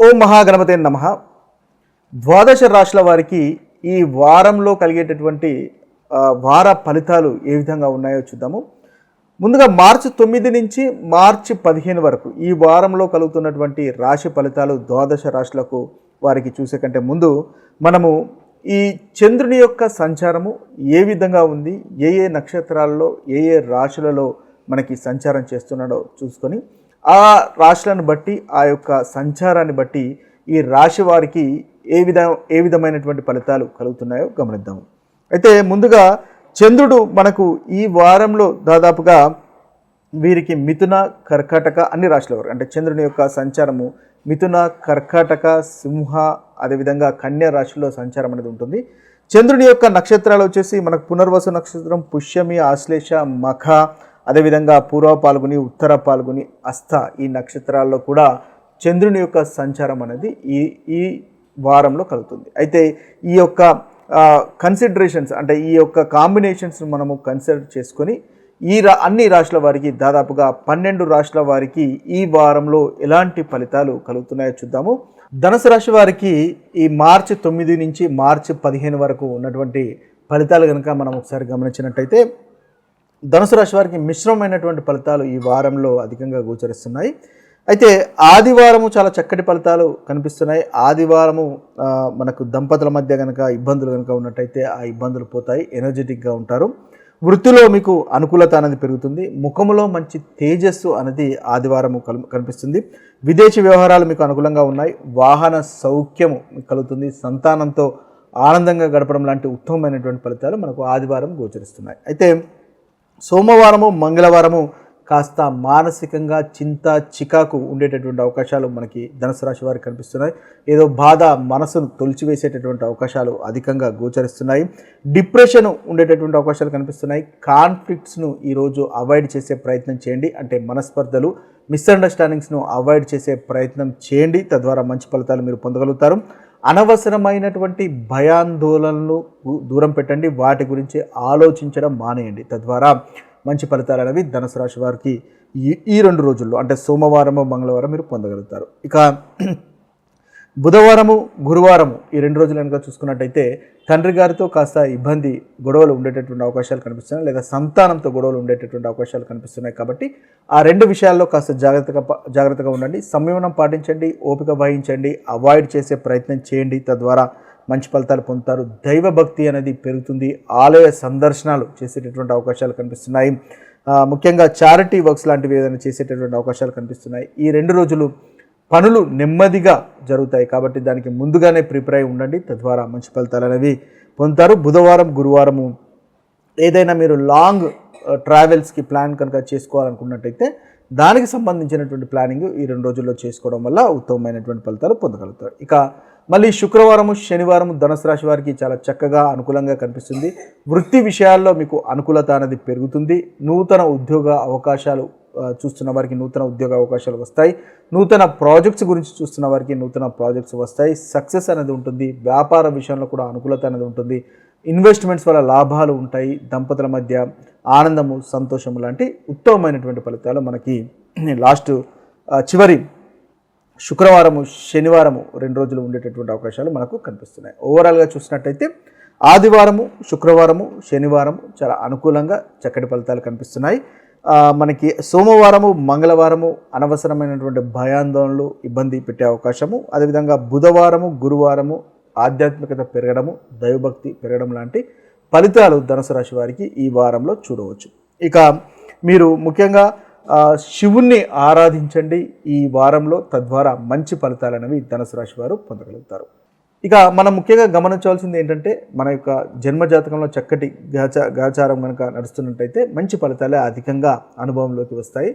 ఓం మహాగణపతే నమ. ద్వాదశ రాశుల వారికి ఈ వారంలో కలిగేటటువంటి వార ఫలితాలు ఏ విధంగా ఉన్నాయో చూద్దాము. ముందుగా మార్చి తొమ్మిది నుంచి మార్చి పదిహేను వరకు ఈ వారంలో కలుగుతున్నటువంటి రాశి ఫలితాలు ద్వాదశ రాశులకు వారికి చూసే కంటే ముందు మనము ఈ చంద్రుని యొక్క సంచారము ఏ విధంగా ఉంది ఏ ఏ నక్షత్రాల్లో ఏ ఏ రాశులలో మనకి సంచారం చేస్తున్నాడో చూసుకొని ఆ రాశులను బట్టి ఆ యొక్క సంచారాన్ని బట్టి ఈ రాశి వారికి ఏ విధ ఏ విధమైనటువంటి ఫలితాలు కలుగుతున్నాయో గమనిద్దాము అయితే ముందుగా చంద్రుడు మనకు ఈ వారంలో దాదాపుగా వీరికి మిథున కర్కాటక అన్ని రాశుల వారు. అంటే చంద్రుని యొక్క సంచారము మిథున కర్కాటక సింహ అదేవిధంగా కన్యా రాశిలో సంచారం అనేది ఉంటుంది. చంద్రుని యొక్క నక్షత్రాలు వచ్చేసి మనకు పునర్వసు నక్షత్రం పుష్యమి ఆశ్లేష మఖ అదేవిధంగా పూర్వ పాల్గొని ఉత్తర పాల్గొని అస్థ ఈ నక్షత్రాల్లో కూడా చంద్రుని యొక్క సంచారం అనేది ఈ ఈ వారంలో కలుగుతుంది. అయితే ఈ యొక్క కన్సిడరేషన్స్ అంటే ఈ యొక్క కాంబినేషన్స్ మనము కన్సిడర్ చేసుకొని ఈ రా అన్ని రాష్ట్రాల వారికి దాదాపుగా పన్నెండు రాష్ట్రాల వారికి ఈ వారంలో ఎలాంటి ఫలితాలు కలుగుతున్నాయో చూద్దాము. ధనుసు రాశి వారికి ఈ మార్చి తొమ్మిది నుంచి మార్చి పదిహేను వరకు ఉన్నటువంటి ఫలితాలు కనుక మనం ఒకసారి గమనించినట్టయితే ధనుసు రాశి వారికి మిశ్రమమైనటువంటి ఫలితాలు ఈ వారంలో అధికంగా గోచరిస్తున్నాయి. అయితే ఆదివారము చాలా చక్కటి ఫలితాలు కనిపిస్తున్నాయి. ఆదివారము మనకు దంపతుల మధ్య కనుక ఇబ్బందులు కనుక ఉన్నట్టయితే ఆ ఇబ్బందులు పోతాయి. ఎనర్జెటిక్గా ఉంటారు. వృత్తిలో మీకు అనుకూలత అనేది పెరుగుతుంది. ముఖములో మంచి తేజస్సు అనేది ఆదివారము కల్ కనిపిస్తుంది. విదేశీ వ్యవహారాలు మీకు అనుకూలంగా ఉన్నాయి. వాహన సౌఖ్యము కలుగుతుంది. సంతానంతో ఆనందంగా గడపడం లాంటి ఉత్తమమైనటువంటి ఫలితాలు మనకు ఆదివారం గోచరిస్తున్నాయి. అయితే సోమవారము మంగళవారము కాస్త మానసికంగా చింత చికాకు ఉండేటటువంటి అవకాశాలు మనకి ధనుసు రాశి వారికి కనిపిస్తున్నాయి. ఏదో బాధ మనసును తొలిచివేసేటటువంటి అవకాశాలు అధికంగా గోచరిస్తున్నాయి. డిప్రెషన్ ఉండేటటువంటి అవకాశాలు కనిపిస్తున్నాయి. కాన్ఫ్లిక్ట్స్ను ఈరోజు అవాయిడ్ చేసే ప్రయత్నం చేయండి. అంటే మనస్పర్ధలు మిస్అండర్స్టాండింగ్స్ను అవాయిడ్ చేసే ప్రయత్నం చేయండి. తద్వారా మంచి ఫలితాలు మీరు పొందగలుగుతారు. అనవసరమైనటువంటి భయాందోళనలు దూరం పెట్టండి. వాటి గురించి ఆలోచించడం మానేయండి. తద్వారా మంచి ఫలితాలు అనేవి ధనుసు రాశి వారికి ఈ ఈ రెండు రోజుల్లో అంటే సోమవారము మంగళవారం మీరు పొందగలుగుతారు. ఇక బుధవారము గురువారము ఈ రెండు రోజులు కనుక చూసుకున్నట్టయితే తండ్రి గారితో కాస్త ఇబ్బంది గొడవలు ఉండేటటువంటి అవకాశాలు కనిపిస్తున్నాయి లేదా సంతానంతో గొడవలు ఉండేటటువంటి అవకాశాలు కనిపిస్తున్నాయి కాబట్టి ఆ రెండు విషయాల్లో కాస్త జాగ్రత్తగా జాగ్రత్తగా ఉండండి. సంయమనం పాటించండి ఓపిక వహించండి అవాయిడ్ చేసే ప్రయత్నం చేయండి. తద్వారా మంచి ఫలితాలు పొందుతారు. దైవ భక్తి అనేది పెరుగుతుంది. ఆలయ సందర్శనాలు చేసేటటువంటి అవకాశాలు కనిపిస్తున్నాయి. ముఖ్యంగా చారిటీ వర్క్స్ లాంటివి ఏదైనా చేసేటటువంటి అవకాశాలు కనిపిస్తున్నాయి. ఈ రెండు రోజులు పనులు నెమ్మదిగా జరుగుతాయి కాబట్టి దానికి ముందుగానే ప్రిపేర్ అయి ఉండండి. తద్వారా మంచి ఫలితాలు అనేవి పొందుతారు. బుధవారం గురువారము ఏదైనా మీరు లాంగ్ ట్రావెల్స్కి ప్లాన్ కనుక చేసుకోవాలనుకున్నట్టయితే దానికి సంబంధించినటువంటి ప్లానింగ్ ఈ రెండు రోజుల్లో చేసుకోవడం వల్ల ఉత్తమమైనటువంటి ఫలితాలు పొందగలుగుతారు. ఇక మళ్ళీ శుక్రవారము శనివారము ధనుసు రాశి వారికి చాలా చక్కగా అనుకూలంగా కనిపిస్తుంది. వృత్తి విషయాల్లో మీకు అనుకూలత అనేది పెరుగుతుంది. నూతన ఉద్యోగ అవకాశాలు చూస్తున్న వారికి నూతన ఉద్యోగ అవకాశాలు వస్తాయి. నూతన ప్రాజెక్ట్స్ గురించి చూస్తున్న వారికి నూతన ప్రాజెక్ట్స్ వస్తాయి. సక్సెస్ అనేది ఉంటుంది. వ్యాపార విషయంలో కూడా అనుకూలత అనేది ఉంటుంది. ఇన్వెస్ట్మెంట్స్ వల్ల లాభాలు ఉంటాయి. దంపతుల మధ్య ఆనందము సంతోషము లాంటి ఉత్తమమైనటువంటి ఫలితాలు మనకి లాస్ట్ చివరి శుక్రవారము శనివారము రెండు రోజులు ఉండేటటువంటి అవకాశాలు మనకు కనిపిస్తున్నాయి. ఓవరాల్గా చూసినట్టయితే ఆదివారము శుక్రవారము శనివారము చాలా అనుకూలంగా చక్కటి ఫలితాలు కనిపిస్తున్నాయి. మనకి సోమవారము మంగళవారము అనవసరమైనటువంటి భయాందోళనలు ఇబ్బంది పెట్టే అవకాశము. అదేవిధంగా బుధవారము గురువారము ఆధ్యాత్మికత పెరగడము దైవభక్తి పెరగడం లాంటి ఫలితాలు ధనుసు రాశి వారికి ఈ వారంలో చూడవచ్చు. ఇక మీరు ముఖ్యంగా శివుణ్ణి ఆరాధించండి. ఈ వారంలో తద్వారా మంచి ఫలితాలనేవి ధనుసు రాశి వారు పొందగలుగుతారు. ఇక మనం ముఖ్యంగా గమనించవలసింది ఏంటంటే మన యొక్క జన్మజాతకంలో చక్కటి గాచ గాచారం కనుక నడుస్తున్నట్టయితే మంచి ఫలితాలే అధికంగా అనుభవంలోకి వస్తాయి.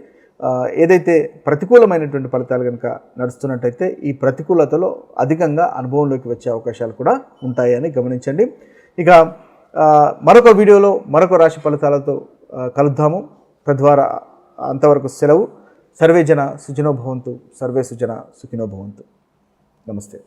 ఏదైతే ప్రతికూలమైనటువంటి ఫలితాలు కనుక నడుస్తున్నట్టయితే ఈ ప్రతికూలతలో అధికంగా అనుభవంలోకి వచ్చే అవకాశాలు కూడా ఉంటాయని గమనించండి. ఇక మరొక వీడియోలో మరొక రాశి ఫలితాలతో కలుద్దాము. తద్వారా అంతవరకు సెలవు. సర్వే జన సుజనో భవంతు. సర్వే సుజన సుఖినోభవంతు నమస్తే.